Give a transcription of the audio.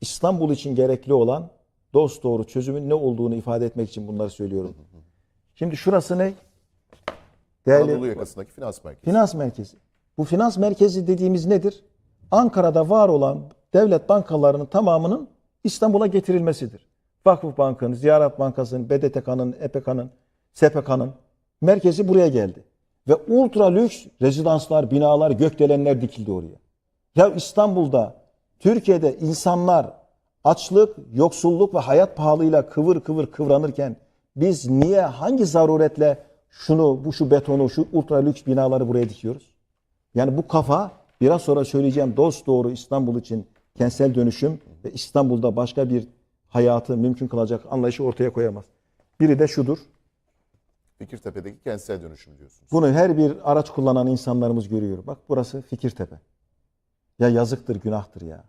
İstanbul için gerekli olan dost doğru çözümün ne olduğunu ifade etmek için bunları söylüyorum. Şimdi şurası ne? Değerli Anadolu yakasındaki finans merkezi. finans merkezi. Bu finans merkezi dediğimiz nedir? Ankara'da var olan devlet bankalarının tamamının İstanbul'a getirilmesidir. Vakıf Bank'ın, Ziyaret Bankası'nın, BDTK'nın, EPK'nın, SPK'nın merkezi buraya geldi. Ve ultra lüks rezidanslar, binalar, gökdelenler dikildi oraya. Ya İstanbul'da, Türkiye'de insanlar açlık, yoksulluk ve hayat pahalılığıyla kıvır kıvır kıvranırken biz niye hangi zaruretle şunu, bu şu betonu, şu ultra lüks binaları buraya dikiyoruz? Yani bu kafa biraz sonra söyleyeceğim dost doğru İstanbul için kentsel dönüşüm ve İstanbul'da başka bir hayatı mümkün kılacak anlayışı ortaya koyamaz. Biri de şudur. Fikirtepe'deki kentsel dönüşüm diyorsunuz. Bunu her bir araç kullanan insanlarımız görüyor. Bak burası Fikirtepe. Ya yazıktır, günahtır ya.